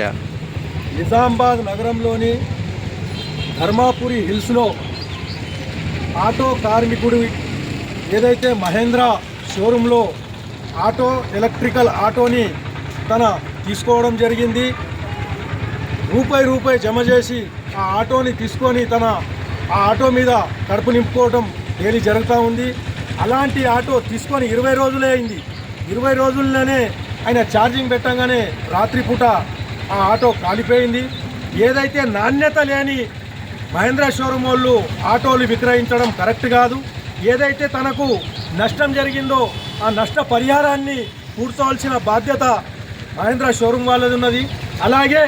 Yeah Nizamabad నగరంలోని ధర్మాపురి హిల్స్లో auto కార్మికుడు ఏదైతే మహేంద్ర షోరూంలో ఆటో ఎలక్ట్రికల్ ఆటోని తన తీసుకోవడం జరిగింది. రూపాయి రూపాయి జమ చేసి ఆ ఆటోని తీసుకొని తన ఆ ఆటో మీద కడుపు నింపుకోవడం డైలీ జరుగుతూ ఉంది. అలాంటి ఆటో తీసుకొని ఇరవై రోజులే అయింది. ఇరవై రోజుల్లోనే ఆయన ఛార్జింగ్ పెట్టంగానే రాత్రిపూట ఆ ఆటో కాలిపోయింది. ఏదైతే నాణ్యత లేని మహేంద్ర షోరూమ్ వాళ్ళు ఆటోలు విక్రయించడం కరెక్ట్ కాదు. ఏదైతే తనకు నష్టం జరిగిందో ఆ నష్ట పరిహారాన్ని పూడ్చవలసిన బాధ్యత మహేంద్ర షోరూమ్ వాళ్ళది ఉన్నది. అలాగే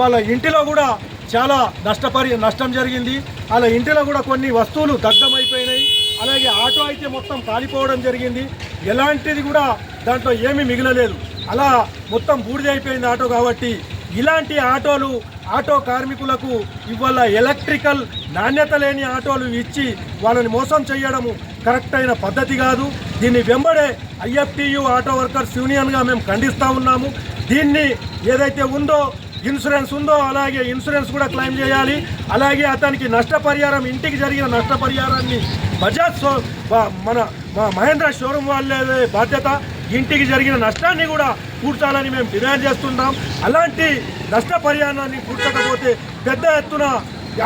వాళ్ళ ఇంటిలో కూడా చాలా నష్టపరి నష్టం జరిగింది. వాళ్ళ ఇంటిలో కూడా కొన్ని వస్తువులు దగ్ధమైపోయినాయి. అలాగే ఆటో అయితే మొత్తం కాలిపోవడం జరిగింది. ఎలాంటిది కూడా దాంట్లో ఏమీ మిగలలేదు. అలా మొత్తం బూడిదైపోయింది ఆటో కాబట్టి ఇలాంటి ఆటోలు ఆటో కార్మికులకు ఇవాళ ఎలక్ట్రికల్ నాణ్యత లేని ఆటోలు ఇచ్చి వాళ్ళని మోసం చేయడము కరెక్ట్ అయిన పద్ధతి కాదు. దీన్ని వెంబడే ఐఎఫ్టియు ఆటో వర్కర్స్ యూనియన్గా మేము ఖండిస్తూ ఉన్నాము. దీన్ని ఏదైతే ఉందో ఇన్సూరెన్స్ ఉందో అలాగే ఇన్సూరెన్స్ కూడా క్లెయిమ్ చేయాలి. అలాగే అతనికి నష్టపరిహారం ఇంటికి జరిగిన నష్టపరిహారాన్ని బజాజ్ మన మా మహేంద్ర షోరూమ్ వాళ్ళే బాధ్యత. ఇంటికి జరిగిన నష్టాన్ని కూడా కూర్చాలని మేము డిమాండ్ చేస్తున్నాం అలాంటి నష్టపరిహారాన్ని కూర్చకపోతే పెద్ద ఎత్తున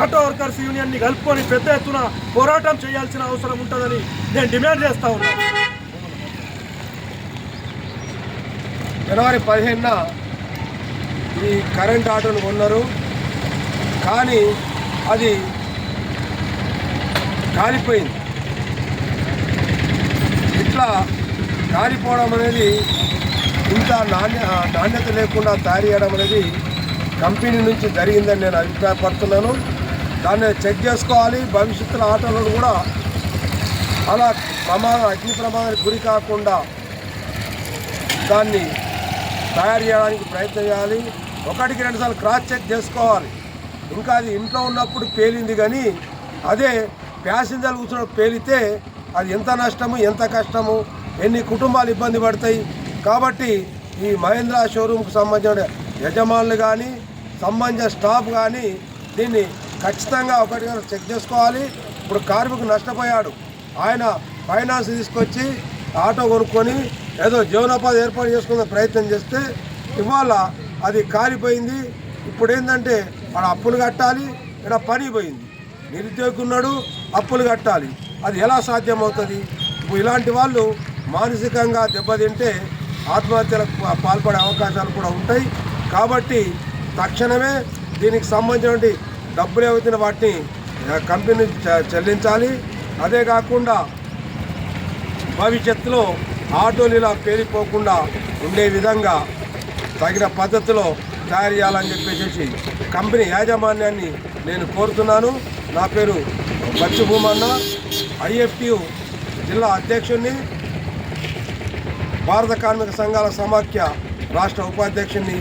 ఆటో వర్కర్స్ యూనియన్ని కలుపుకొని పెద్ద ఎత్తున పోరాటం చేయాల్సిన అవసరం ఉంటుందని నేను డిమాండ్ చేస్తా ఉన్నాను జనవరి పదిహేనున ఈ కరెంట్ ఆటోను కొన్నారు. కానీ అది కాలిపోయింది. ఇట్లా కారిపోవడం అనేది ఇంత నాణ్య నాణ్యత లేకుండా తయారు చేయడం అనేది కంపెనీ నుంచి జరిగిందని నేను అభిప్రాయపడుతున్నాను. దాన్ని చెక్ చేసుకోవాలి. భవిష్యత్తులో ఆటోలను కూడా అలా ప్రమాదం అగ్ని ప్రమాదానికి గురి కాకుండా దాన్ని తయారు చేయడానికి ప్రయత్నం చేయాలి. ఒకటికి రెండుసార్లు క్రాస్ చెక్ చేసుకోవాలి. ఇంకా అది ఇంట్లో ఉన్నప్పుడు పేలింది కానీ అదే ప్యాసింజర్ కూర్చున్నప్పుడు పేలితే అది ఎంత నష్టము ఎంత కష్టము? ఎన్ని కుటుంబాలు ఇబ్బంది పడతాయి. కాబట్టి ఈ మహేంద్ర షోరూంకు సంబంధించిన యజమానులు కానీ సంబంధించిన స్టాఫ్ కానీ దీన్ని ఖచ్చితంగా ఒకటి చెక్ చేసుకోవాలి. ఇప్పుడు కార్మికుడు నష్టపోయాడు. ఆయన ఫైనాన్స్ తీసుకొచ్చి ఆటో కొనుక్కొని ఏదో జీవనోపాధి ఏర్పాటు చేసుకునే ప్రయత్నం చేస్తే ఇవాళ అది కాలిపోయింది. ఇప్పుడు ఏంటంటే వాడు అప్పులు కట్టాలి ఇక్కడ పని పోయింది. నిరుద్యోగి ఉన్నాడు అప్పులు కట్టాలి. అది ఎలా సాధ్యమవుతుంది? ఇప్పుడు ఇలాంటి వాళ్ళు మానసికంగా దెబ్బతింటే ఆత్మహత్యలకు పాల్పడే అవకాశాలు కూడా ఉంటాయి. కాబట్టి తక్షణమే దీనికి సంబంధించినటువంటి డబ్బులు ఏవైతే వాటిని కంపెనీ చె- చెల్లించాలి. అదే కాకుండా భవిష్యత్తులో ఆటోలు ఇలా పేలిపోకుండా ఉండే విధంగా తగిన పద్ధతిలో తయారు చేయాలని చెప్పేసి కంపెనీ యాజమాన్యాన్ని నేను కోరుతున్నాను. నా పేరు బచ్చుభూమన్న ఐఎఫ్టియు జిల్లా అధ్యక్షుడిని భారత కార్మిక సంఘాల సమాఖ్య రాష్ట్ర ఉపాధ్యక్షుని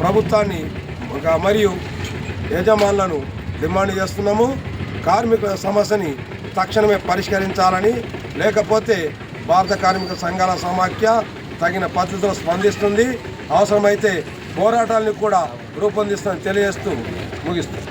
ప్రభుత్వాన్ని ఒక మరియు యజమానులను డిమాండ్ చేస్తున్నాము. కార్మికుల సమస్యని తక్షణమే పరిష్కరించాలని లేకపోతే భారత కార్మిక సంఘాల సమాఖ్య తగిన పద్ధతిలో స్పందిస్తుంది. అవసరమైతే పోరాటాలను కూడా రూపొందిస్తుందని తెలియజేస్తూ ముగిస్తుంది